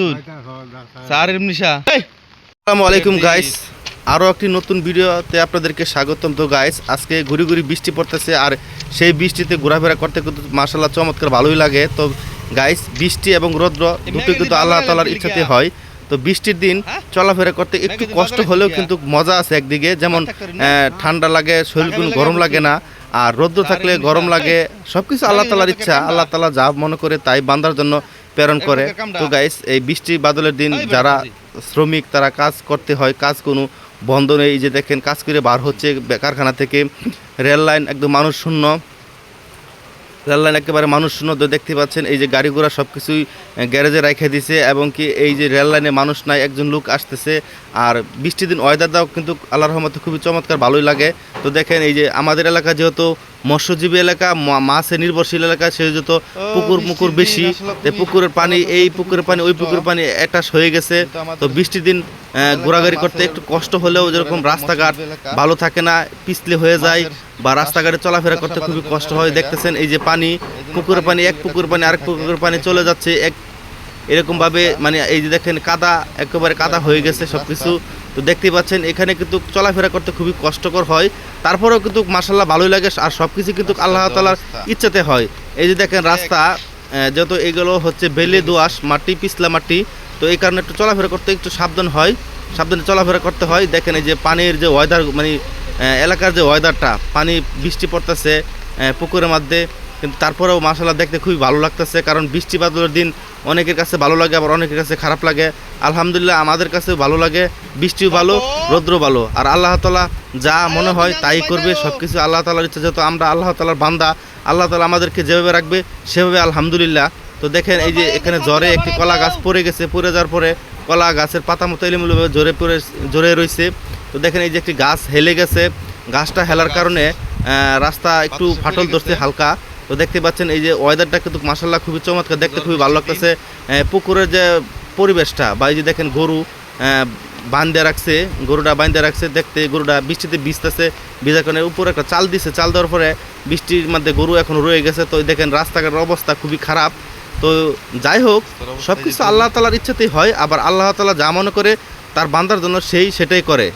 Masud sir নিশা আসসালামু আলাইকুম guys আরও একটি নতুন ভিডিওতে আপনাদেরকে স্বাগতম। তো গাইস আজকে ঘুরি ঘুরি বৃষ্টি পড়তেছে আর সেই বৃষ্টিতে ঘোরাফেরা করতে কিন্তু মার্শাল্লাহ চমৎকার ভালোই লাগে। তো গাইস বৃষ্টি এবং রৌদ্র দুটো কিন্তু আল্লাহ তালার ইচ্ছাতে হয়। তো বৃষ্টির দিন চলাফেরা করতে একটু কষ্ট হলেও কিন্তু মজা আছে একদিকে। যেমন আহ, ঠান্ডা লাগে শরীর কোনো গরম লাগে না। আর রৌদ্র থাকলে গরম লাগে। সবকিছু আল্লাহ তালার ইচ্ছা। আল্লাহ তালা যা মনে করে তাই বান্দার জন্য প্রেরণ করে। তো গাইস এই বৃষ্টি বাদলের দিন যারা শ্রমিক তারা কাজ করতে হয় কাজ কোনো বন্ধ নেই। এই যে দেখেন কাজ করে বার হচ্ছে কারখানা থেকে। রেল লাইন একদম মানুষ শূন্য। রেল লাইন একেবারে মানুষ শূন্য। তো দেখতে পাচ্ছেন এই যে গাড়ি ঘোড়া সব কিছুই গ্যারেজে রেখে দিছে এবং কি এই যে রেল লাইনে মানুষ নাই একজন লোক আসতেছে। আর বৃষ্টির দিন ওয়েদারটাও কিন্তু আল্লাহর রহমতে খুবই চমৎকার ভালোই লাগে। তো দেখেন এই যে আমাদের এলাকা যেহেতু মৎস্যজীবী এলাকা মাছে নির্ভরশীল এলাকা সেহেতু পুকুর মুকুর বেশি। পুকুরের পানি এই পুকুরের পানি ওই পুকুরের পানি অ্যাটাচ হয়ে গেছে। তো বৃষ্টির দিন ঘোরাঘুরি করতে একটু কষ্ট হলেও যেরকম রাস্তাঘাট ভালো থাকে না পিছলে হয়ে যায় বা রাস্তাঘাটে চলাফেরা করতে খুবই কষ্ট হয়। দেখতেছেন এই যে পানি পুকুরের পানি এক পুকুর পানি আরেক পুকুরের পানি চলে যাচ্ছে এক এরকম ভাবে মানে এই যে দেখেন কাদা একেবারে কাদা হয়ে গেছে সবকিছু। তো দেখতেই পাচ্ছেন এখানে কিন্তু চলাফেরা করতে খুবই কষ্টকর হয়। তারপরেও কিন্তু মাসাল্লাহ ভালোই লাগে আর সব কিছু কিন্তু আল্লাহ তালার ইচ্ছাতে হয়। এই যে দেখেন রাস্তা যেহেতু এগুলো হচ্ছে বেলে দোয়াশ মাটি পিছলা মাটি তো এই কারণে একটু চলাফেরা করতে একটু সাবধান হয়। সাবধানে চলাফেরা করতে হয়। দেখেন এই যে পানির যে ওয়েদার মানে এলাকার যে ওয়েদারটা পানি বৃষ্টি পড়তেছে পুকুরের মধ্যে কিন্তু তারপরেও মাসাল্লাহ দেখতে খুবই ভালো লাগতেছে, কারণ বৃষ্টি বাদলের দিন অনেকের কাছে ভালো লাগে, আবার অনেকের কাছে খারাপ লাগে। আলহামদুলিল্লাহ আমাদের কাছেও ভালো লাগে, বৃষ্টিও ভালো রৌদ্র ভালো। আর আল্লাহ তালা যা মনে হয় তাই করবে সব কিছু আল্লাহ তালার ইচ্ছা, যেহেতু আমরা আল্লাহ তালার বান্দা, আল্লাহ তালা আমাদেরকে যেভাবে রাখবে, সেভাবে আলহামদুলিল্লাহ। তো দেখেন এই যে এখানে জ্বরে একটি কলা গাছ পড়ে গেছে, পড়ে যাওয়ার পরে কলা গাছের পাতা মতো এলিমুলিভাবে জোরে পড়ে জোরে রয়েছে তো দেখেন এই যে একটি গাছ হেলে গেছে, গাছটা হেলার কারণে রাস্তা একটু ফাটল ধরছে হালকা। তো দেখতে পাচ্ছেন এই যে ওয়েদারটা কিন্তু মাসাল্লাহ খুবই চমৎকার, দেখতে খুবই ভালো লাগতেছে। পুকুরের যে পরিবেশটা বা এই যে দেখেন গরু বান্ধে রাখছে, গরুটা বান্ধে রাখছে, দেখতে গরুটা বৃষ্টিতে ভিজতেছে, ভিজার কারণে উপরে একটা চাল দিছে, চাল দেওয়ার পরে বৃষ্টির মধ্যে গরু এখন রয়ে গেছে, তো দেখেন রাস্তাঘাটের অবস্থা খুবই খারাপ। তো যাই হোক সব কিছু আল্লাহ তালার ইচ্ছাতেই হয়, আবার আল্লাহ তালা যা মনে করে তার বান্দার জন্য সেই সেটাই করে।